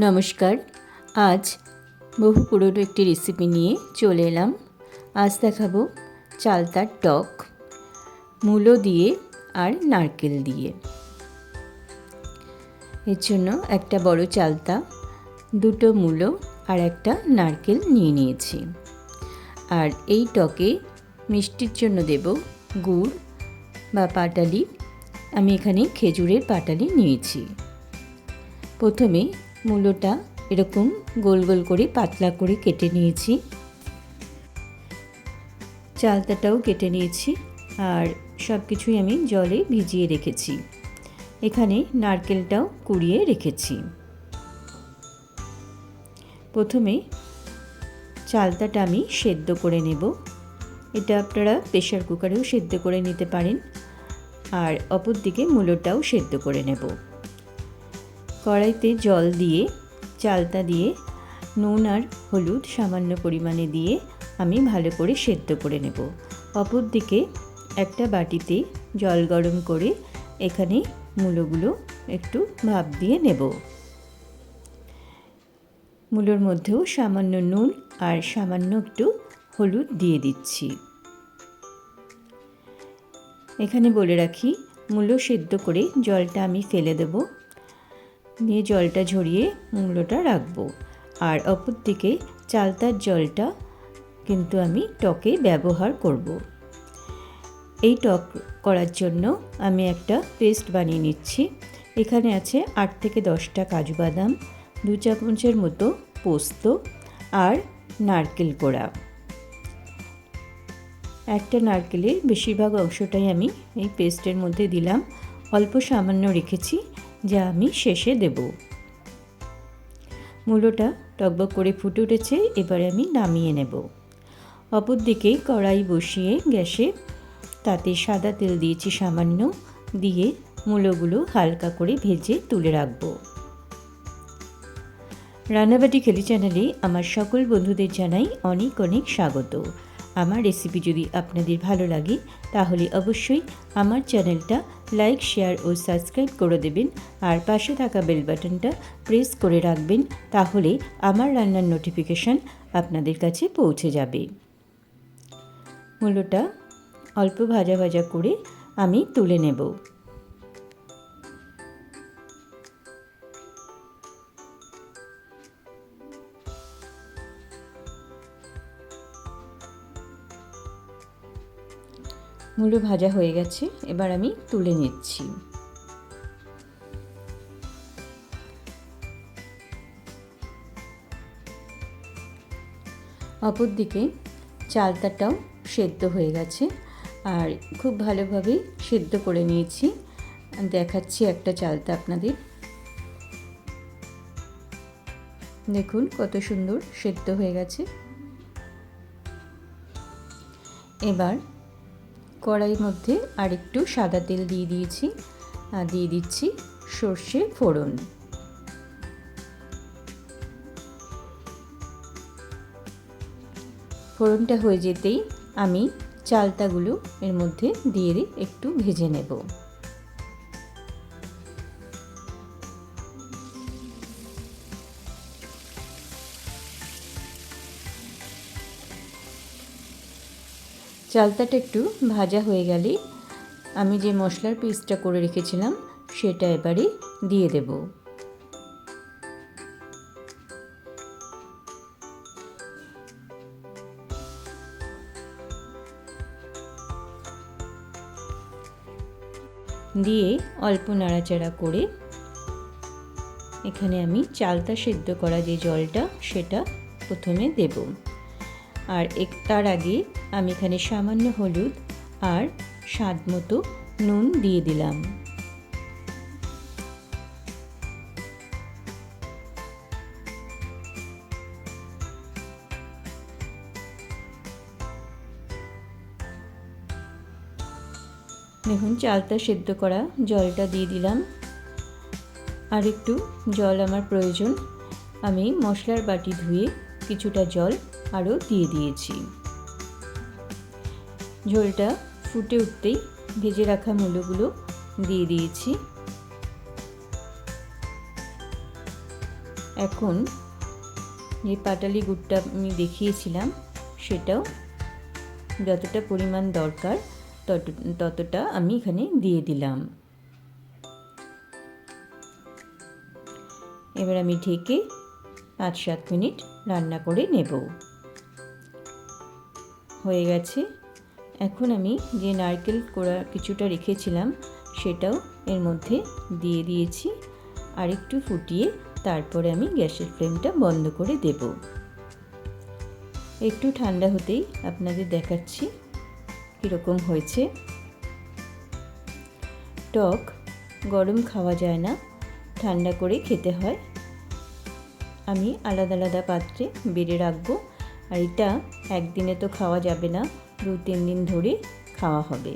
নমস্কার। আজ বহু পুরনো একটি রেসিপি নিয়ে চলে এলাম। আজ দেখাবো চালতার টক, মূলো দিয়ে আর নারকেল দিয়ে। এর জন্য একটা বড় চালতা, দুটো মূলো আর একটা নারকেল নিয়ে নিয়েছি। আর এই টকে মিষ্টির জন্য দেব গুড় বা পাটালি। আমি এখানে খেজুরের পাটালি নিয়েছি। প্রথমে মূলোটা এরকম গোল গোল করে, পাতলা করে কেটে নিয়েছি। চালতাটাও কেটে নিয়েছি আর সব কিছুই আমি জলে ভিজিয়ে রেখেছি। এখানে নারকেলটাও কুড়িয়ে রেখেছি। প্রথমে চালতাটা আমি সেদ্ধ করে নেব। এটা আপনারা প্রেশার কুকারেও সেদ্ধ করে নিতে পারেন। আর অপর দিকে মূলোটাও সেদ্ধ করে নেব। কড়াইতে জল দিয়ে চালতা দিয়ে, নুন আর হলুদ সামান্য পরিমাণে দিয়ে আমি ভালো করে সেদ্ধ করে নেব। অপর দিকে একটা বাটিতে জল গরম করে এখানে মূলোগুলো একটু ভাপ দিয়ে নেব। মূলোর মধ্যেও সামান্য নুন আর সামান্য একটু হলুদ দিয়ে দিচ্ছি। এখানে বলে রাখি, মূলো সেদ্ধ করে জলটা আমি ফেলে দেবো। দিয়ে জলটা ঝরিয়ে মূলোটা রাখব। আর অপর দিকে চালতার জলটা কিন্তু আমি টকে ব্যবহার করব। এই টক করার জন্য আমি একটা পেস্ট বানিয়ে নিচ্ছি। এখানে আছে আট থেকে দশটা কাজু বাদাম, দু চামচের মতো পোস্ত আর নারকেল কোড়া। একটা নারকেলের বেশিরভাগ অংশটাই আমি এই পেস্টের মধ্যে দিলাম। অল্প সামান্য রেখেছি। যা আমি শেষে দেব। মূলোটা টকবক করে ফুটে উঠেছে, এবারে আমি নামিয়ে নেব। অপর দিকে কড়াই বসিয়ে গ্যাসে তাতে সাদা তেল দিয়েছি সামান্য, দিয়ে মূলোগুলো হালকা করে ভেজে তুলে রাখব। রান্নাবাটি খেলি চ্যানেলে আমার সকল বন্ধুদের জানাই অনেক অনেক স্বাগত। আমার রেসিপি যদি আপনাদের ভালো লাগে, তাহলে অবশ্যই আমার চ্যানেলটা লাইক শেয়ার ও সাবস্ক্রাইব করে দেবেন। আর পাশে থাকা বেল বাটনটা প্রেস করে রাখবেন, তাহলে আমার রান্নার নোটিফিকেশান আপনাদের কাছে পৌঁছে যাবে। মূলটা অল্প ভাজা ভাজা করে আমি তুলে নেব। মূলো ভাজা হয়ে গেছে, এবার আমি তুলে নিচ্ছি। অপর দিকে চালতাটাও সেদ্ধ হয়ে গেছে, আর খুব ভালোভাবে সেদ্ধ করে নিয়েছি। দেখাচ্ছি একটা চালতা আপনাদের। দেখুন কত সুন্দর সেদ্ধ হয়ে গেছে। এবার কড়াইয়ের মধ্যে আরেকটু সাদা তেল দিয়ে দিয়েছি দিয়ে দিচ্ছি সর্ষে ফোড়ন। ফোড়নটা হয়ে যেতেই আমি চালতাগুলো এর মধ্যে দিয়ে একটু ভেজে নেব। চালতাটা একটু ভাজা হয়ে গেলে আমি যে মশলার পিসটা করে রেখেছিলাম, সেটা এবারে দিয়ে দেব। দিয়ে অল্প নাড়াচাড়া করে এখানে আমি চালতা সেদ্ধ করা যে জলটা, সেটা প্রথমে দেব। আর এক তার আগে আমি এখানে সামান্য হলুদ আর স্বাদ মতো নুন দিয়ে দিলাম। দেখুন, চালটা সেদ্ধ করা জলটা দিয়ে দিলাম। আর একটু জল আমার প্রয়োজন, আমি মশলার বাটি ধুয়ে কিছুটা জল আরও দিয়ে দিয়েছি। ঝোলটা ফুটে উঠতেই ভেজে রাখা মূলোগুলো দিয়ে দিয়েছি। এখন যে পাটালি গুড়টা আমি দেখিয়েছিলাম, সেটাও যতটা পরিমাণ দরকার তত, ততটা আমি এখানে দিয়ে দিলাম। এবার আমি ঢেকে পাঁচ সাত মিনিট রান্না করে নেব। হয়ে গেছে। এখন আমি যে নারকেল কোড়া কিছুটা রেখেছিলাম, সেটাও এর মধ্যে দিয়ে দিয়েছি। আর একটু ফুটিয়ে তারপরে আমি গ্যাসের ফ্লেমটা বন্ধ করে দেব। একটু ঠান্ডা হতেই আপনাদের দেখাচ্ছি কীরকম হয়েছে। টক গরম খাওয়া যায় না, ঠান্ডা করে খেতে হয়। আমি আলাদা আলাদা পাত্রে বেড়ে রাখব। আর এটা একদিনে তো খাওয়া যাবে না, দু তিন দিন ধরে খাওয়া হবে।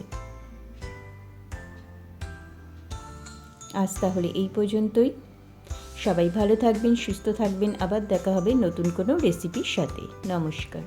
আজ তাহলে এই পর্যন্তই। সবাই ভালো থাকবেন, সুস্থ থাকবেন। আবার দেখা হবে নতুন কোনো রেসিপির সাথে। নমস্কার।